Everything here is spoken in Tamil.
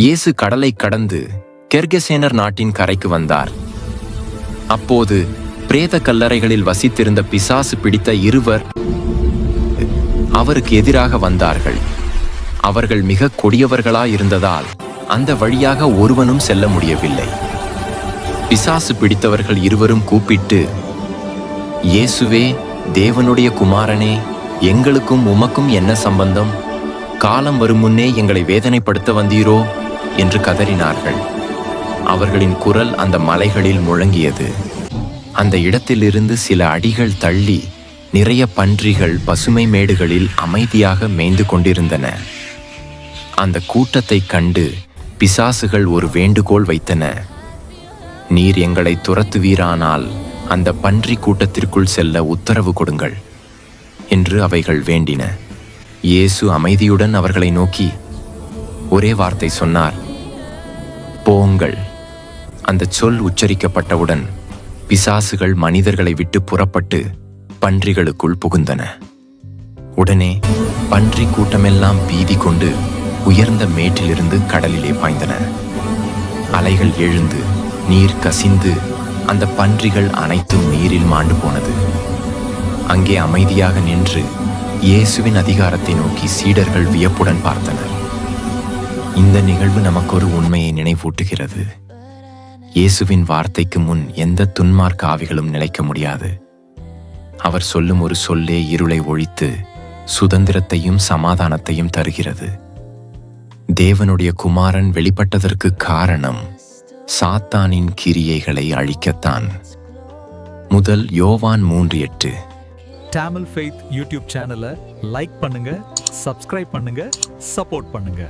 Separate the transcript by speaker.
Speaker 1: இயேசு கடலை கடந்து கெர்கசேனர் நாட்டின் கரைக்கு வந்தார். அப்போது பிரேத கல்லறைகளில் வசித்திருந்த பிசாசு பிடித்த இருவர் அவருக்கு எதிராக வந்தார்கள். அவர்கள் மிக கொடியவர்களாயிருந்ததால் அந்த வழியாக ஒருவனும் செல்ல முடியவில்லை. பிசாசு பிடித்தவர்கள் இருவரும் கூப்பிட்டு இயேசுவே தேவனுடைய குமாரனே எங்களுக்கும் உமக்கும் என்ன சம்பந்தம்? காலம் வரும் முன்னே எங்களை வேதனைப்படுத்த வந்தீரோ? என்று கதறினார்கள். அவர்களின் குரல் அந்த மலைகளில் முழங்கியது. அந்த இடத்திலிருந்து சில அடிகள் தள்ளி நிறைய பன்றிகள் பசுமை மேடுகளில் அமைதியாக மேய்ந்து கொண்டிருந்தன. அந்த கூட்டத்தைக் கண்டு பிசாசுகள் ஒரு வேண்டுகோள் வைத்தன. நீர் எங்களை துரத்துவீரானால் அந்த பன்றி கூட்டத்திற்குள் செல்ல உத்தரவு கொடுங்கள் என்று அவைகள் வேண்டின. இயேசு அமைதியுடன் அவர்களை நோக்கி ஒரே வார்த்தை சொன்னார் போங்கள். அந்த சொல் உச்சரிக்கப்பட்டவுடன் பிசாசுகள் மனிதர்களை விட்டு புறப்பட்டு பன்றிகளுக்குள் புகுந்தன. உடனே பன்றி கூட்டமெல்லாம் பீதி கொண்டு உயர்ந்த மேட்டிலிருந்து கடலிலே பாய்ந்தன. அலைகள் எழுந்து நீர் கசிந்து அந்த பன்றிகள் அனைத்தும் நீரில் மாண்டு போனது. அங்கே அமைதியாக நின்று இயேசுவின் அதிகாரத்தை நோக்கி சீடர்கள் வியப்புடன் பார்த்தனர். இந்த நிகழ்வு நமக்கொரு உண்மையை நினைவூட்டுகிறது. இயேசுவின் வார்த்தைக்கு முன் எந்த துன்மார்க்க ஆவிகளும் நிலைக்க முடியாது. அவர் சொல்லும் ஒரு சொல்லே இருளை ஒழித்து சுதந்திரத்தையும் சமாதானத்தையும் தருகிறது. தேவனுடைய குமாரன் வெளிப்பட்டதற்கு காரணம் சாத்தானின் கிரியைகளை அழிக்கத்தான். முதல் யோவான் மூன்று எட்டு.
Speaker 2: டேமில் ஃபெய்த் யூடியூப் சேனலை லைக் பண்ணுங்க சப்ஸ்கிரைப் பண்ணுங்க சப்போர்ட் பண்ணுங்க.